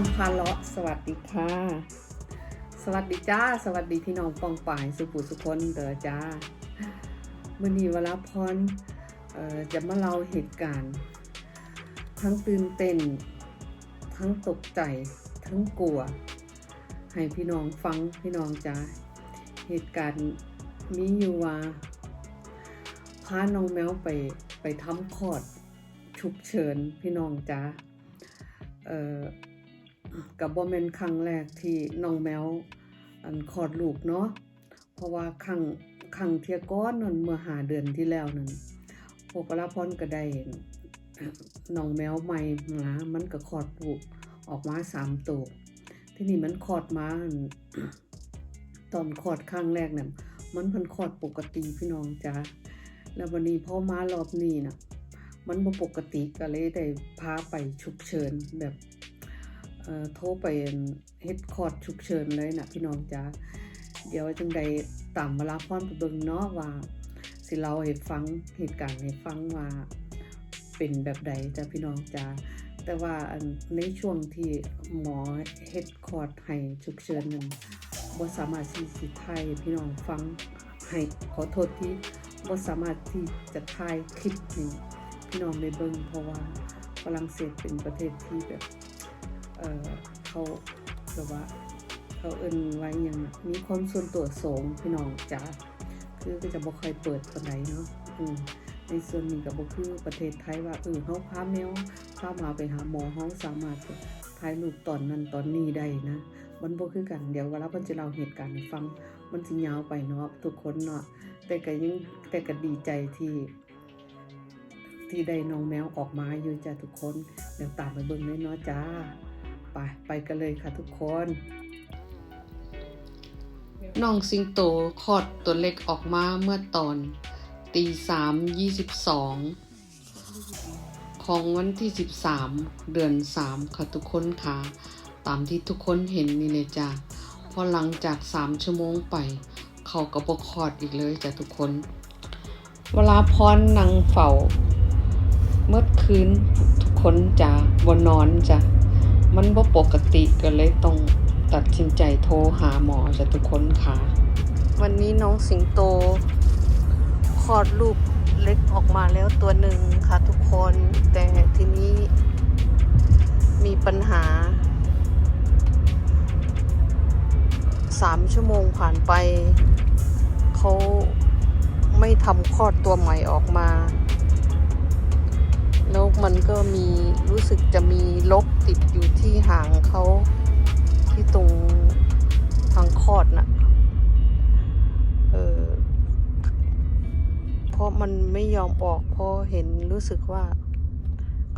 รพาเลาะสวัสดีค่ะ สวัสดีจ้า สวัสดีพี่น้องปองป่ายสุปุสุคนเด้อจ้ามื่อนี้วลาพรจะมาเล่าเหตุการณ์ ทั้งตื่นเต้น ทั้งตกใจ ทั้งกลัว ให้พี่น้องฟังพี่น้องจ้าเหตุการณ์มีอยู่ว่าพาน้องแมวไปไปทำคอดฉุกเฉินพี่น้องจ้าเอ่อ กับบ่แม่นครั้งแรกที่น้องแมวอันคลอดลูกเนาะเพราะว่าครั้งครั้งเทียก้อนนั่นเมื่อหาเดือนที่แล้วนั่นพวกลาพรก็ได้น้องแมวใหม่มามันก็คลอดลูกออกมาสามตัวที่นี่มันคลอดมาตอนคลอดครั้งแรกเนี่ยมันเพิ่นคลอดปกติพี่น้องจ้าแล้ววันนี้พอมารอบนี้น่ะมันบ่ปกติก็เลยได้พาไปฉุกเฉินแบบ โทรไปเฮ็ดคอร์ดฉุกเฉินเลยนะพี่น้องจ้าเดี๋ยวจังใดตามเวลาพรไปเบิ่งเนาะว่าสิเล่าให้ฟังเหตุการณ์ให้ฟังว่าเป็นแบบใดจ้าพี่น้องจ้าแต่ว่าในช่วงที่หมอเฮ็ดคอร์ดให้ฉุกเฉินนั้นบ่สามารถสิสิไทยพี่น้องฟังให้ขอโทษที่บ่สามารถที่จะถ่ายคลิปให้พี่น้องได้เบิ่งเพราะว่าฝรั่งเศสเป็นประเทศที่แบบ เออเขาแบบว่า เขาเอิ้นไว้อย่างน่ะมีความส่วนตัวสงพี่น้องจ้าคือก็จะบ่ค่อยเปิดปานใดเนาะอืมในส่วนนี้ก็บ่คือประเทศไทยว่าเออเฮาพาแมวพาหมาไปหาหมอเฮาสามารถถ่ายรูปตอนนั้นตอนนี้ได้นะมันบ่คือกันเดี๋ยวเวลาเพิ่นจะเล่าเหตุการณ์ให้ฟัง มันสิยาวไปเนาะทุกคนเนาะแต่ก็ยังแต่ก็ดีใจที่ ที่ได้น้องแมวออกมาอยู่จ้าทุกคนเดี๋ยวตามไปเบิ่งเลยเนาะจ้า ไปไปกันเลยค่ะทุกคนน้องสิงโตคลอดตัวเล็กออกมาเมื่อตอนตีสามยี่สิบสองของวันที่สิบสามเดือนสามค่ะทุกคนค่ะ ตามที่ทุกคนเห็นนี่เลยจ้าพอหลังจากสามชั่วโมงไป เขาก็บคอดอีกเลยจ้ะทุกคน เวลาพรนังเฝ้าเมื่อคืนทุกคนจะบนนอนจ้ะ มันบ่ปกติก็เลยต้องตัดสินใจโทรหาหมอจ้ะทุกคนค่ะ วันนี้น้องสิงโตคลอดลูกเล็กออกมาแล้วตัวหนึ่งค่ะทุกคนแต่ทีนี้มีปัญหาสามชั่วโมงผ่านไป เขาไม่ทำคลอดตัวใหม่ออกมา แล้วมันก็มีรู้สึกจะมี ลกติดอยู่ที่หางเขาที่ตรงทางคลอดน่ะ เออ เพราะมันไม่ยอมออกเพราะเห็นรู้สึกว่า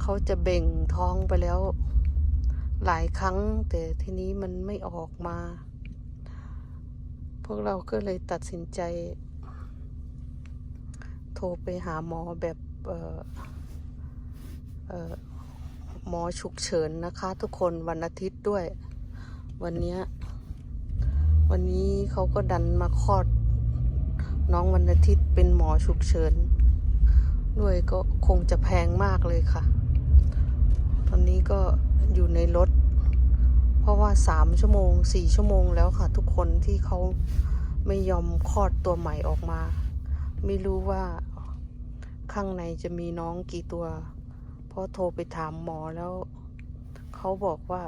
เขาจะเบ่งท้องไปแล้ว หลายครั้ง แต่ทีนี้มันไม่ออกมา พวกเราก็เลยตัดสินใจ โทรไปหาหมอแบบ เออเออ หมอฉุกเฉินนะคะ ทุกคนวันอาทิตย์ด้วย วันนี้วันนี้เขาก็ดันมาคลอด น้องวันอาทิตย์เป็นหมอฉุกเฉิน ด้วยก็คงจะแพงมากเลยค่ะ ตอนนี้ก็อยู่ในรถ เพราะว่าสามชั่วโมงสี่ชั่วโมงแล้วค่ะ ทุกคนที่เขาไม่ยอมคลอดตัวใหม่ออกมา ไม่รู้ว่าข้างในจะมีน้องกี่ตัว พราะโทรไปถามหมอแล้ว เขาบอกว่า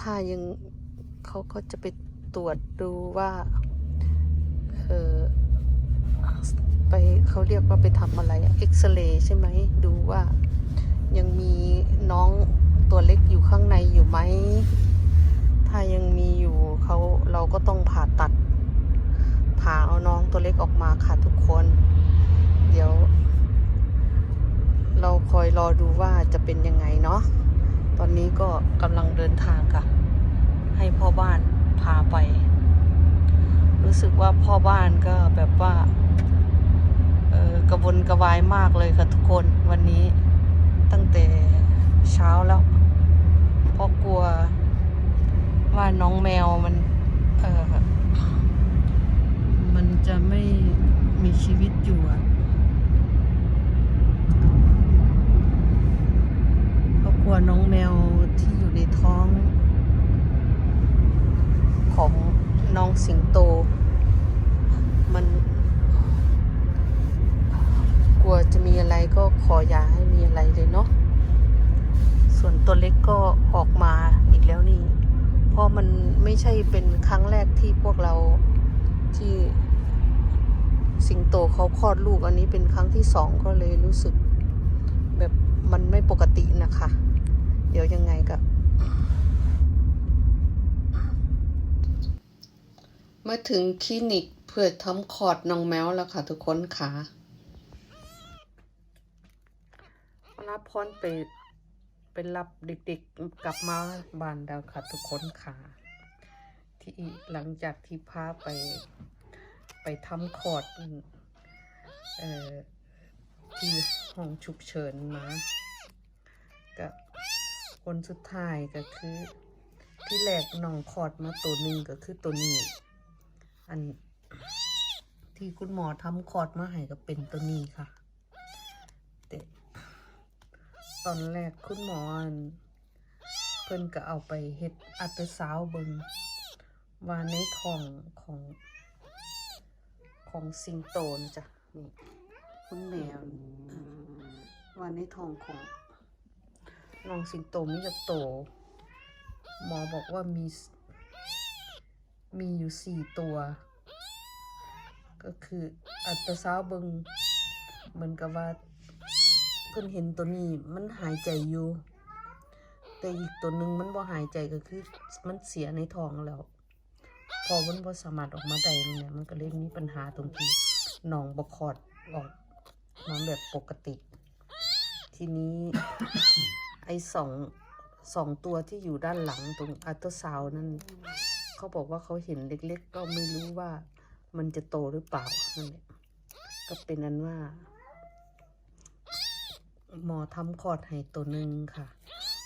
ถ้ายังเขาก็จะไปตรวจดูว่าเออไปเขาเรียกว่าไปทำอะไรเอ็กซเรย์ใช่ไหมดูว่ายังมีน้องตัวเล็กอยู่ข้างในอยู่ไหม ถ้ายังมีอยู่เขาเราก็ต้องผ่าตัดผ่าเอาน้องตัวเล็กออกมาค่ะทุกคน เดี๋ยว เราคอยรอดูว่าจะเป็นยังไงเนาะ ตอนนี้ก็กำลังเดินทางค่ะ ให้พ่อบ้านพาไป รู้สึกว่าพ่อบ้านก็แบบว่า เออกระวนกระวายมากเลยค่ะทุกคนวันนี้ตั้งแต่เช้าแล้วเพราะกลัวว่าน้องแมวมัน เออมันจะไม่มีชีวิตอยู่อะ ลัวน้องแมวที่อยู่ในท้อง ของน้องสิงโต มัน กลัวจะมีอะไรก็ขออย่าให้มีอะไรเลยเนาะส่วนตัวเล็กก็ออกมาอีกแล้วนี่เพราะมันไม่ใช่เป็นครั้งแรกที่พวกเราที่สิงโตเขาคลอดลูกอันนี้เป็นครั้งที่สองก็เลยรู้สึกแบบมันไม่ปกตินะคะ เดี๋ยวยังไงก็มาถึงคลินิกเพื่อทำคลอดน้องแมวแล้วค่ะทุกคนค่ะรับพรไปไปรับเด็กๆกลับมาบ้านแล้วค่ะทุกคนค่ะ ที่หลังจากที่พาไปไปทำคอดเอ่อที่ห้องฉุกเฉินมากั คนสุดท้ายก็คือ ที่แรกน้องคอดมาตัวหนึ่งก็คือตัวนี้ อันที่คุณหมอทำคอดมาให้ก็เป็นตัวนี้ค่ะแต่ตอนแรกคุณหมออนเพิ่นก็เอาไปเฮ็ดอัลตราซาวเบิงว่าในท้องของของสิงโตนะจ๊ะนี่คุณแมวว่าในท้องของ น้องสิงโตมีจะโต หมอบอกว่ามี มีอยู่สี่ตัว ก็คืออัตราซาเบิงเหมือนกับว่าเพิ่นเห็นตัวนี้มันหายใจอยู่ แต่อีกตัวหนึ่งมันบ่หายใจก็คือ มันเสียในท้องแล้ว พอมันบ่สามารถออกมาได้เนี่ยมันก็เลยมีปัญหาตรงที่หนองบ่คอดออกมาแบบปกติ ทีนี้ ไอ้สองสองตัวที่อยู่ด้านหลังตรงอัลตราซาวนั่นเขาบอกว่าเขาเห็นเล็กๆ ก็ไม่รู้ว่ามันจะโตหรือเปล่านั่นแหละก็เป็นนั้นว่า หมอทำคอดให้ตัวหนึ่งค่ะ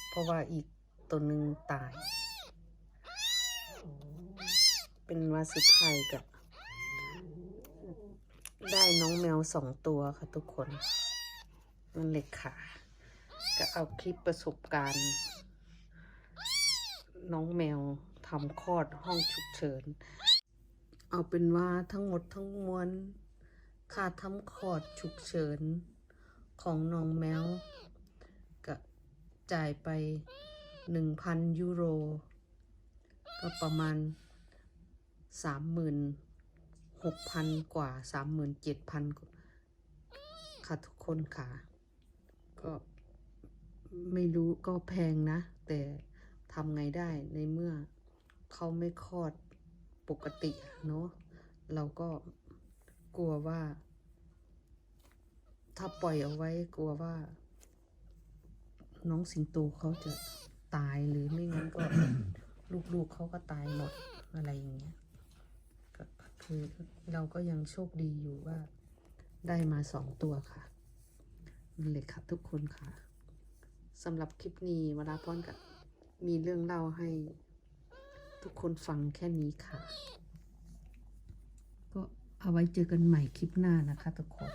เพราะว่าอีกตัวหนึ่งตาย เป็นว่าสุดท้ายกับได้น้องแมวสองตัวค่ะทุกคน นั่นเลยค่ะ ก็เอาคลิปประสบการณ์ น้องแมวทำคลอดห้องฉุกเฉิน เอาเป็นว่าทั้งหมดทั้งมวลค่าทำคลอดฉุกเฉิน ของน้องแมวก็จ่ายไปหนึ่งพันยูโร ก็ประมาณสามหมื่นหกพันกว่าสามหมื่นเจ็ดพันค่ะทุกคนค่ะ ก็ ไม่รู้ก็แพงนะ แต่ทำไงได้ในเมื่อเขาไม่คลอดปกติเนาะเราก็กลัวว่า ถ้าปล่อยเอาไว้กลัวว่า น้องสิงโตเขาจะตายหรือไม่งั้นก็ลูกๆเขาก็ตายหมดอะไรอย่างเงี้ยก็คือเราก็ยังโชคดีอยู่ว่า ได้มาสองตัวค่ะนั่นเลยค่ะทุกคนค่ะ สำหรับคลิปนี้วลาพรกับมีเรื่องเล่าให้ทุกคนฟังแค่นี้ค่ะ ก็เอาไว้เจอกันใหม่คลิปหน้านะคะทุกคน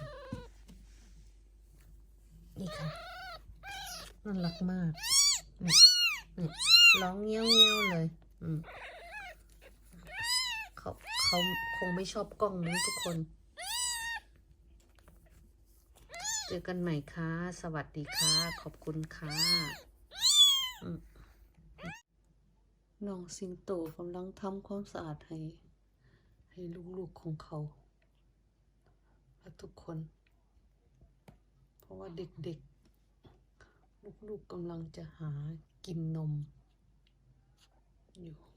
นี่ค่ะน่ารักมากนี่นี่ร้องเงี้ยวเงี้ยวเลยอืมเขาเขาคงไม่ชอบกล้องนะทุกคน เจอกันใหม่ค่ะ สวัสดีค่ะ ขอบคุณค่ะน้องสิงโตกำลังทำความสะอาดให้ ให้ลูกๆของเขา และทุกคน เพราะว่าเด็กๆ ลูกๆกำลังจะหากินนมอยู่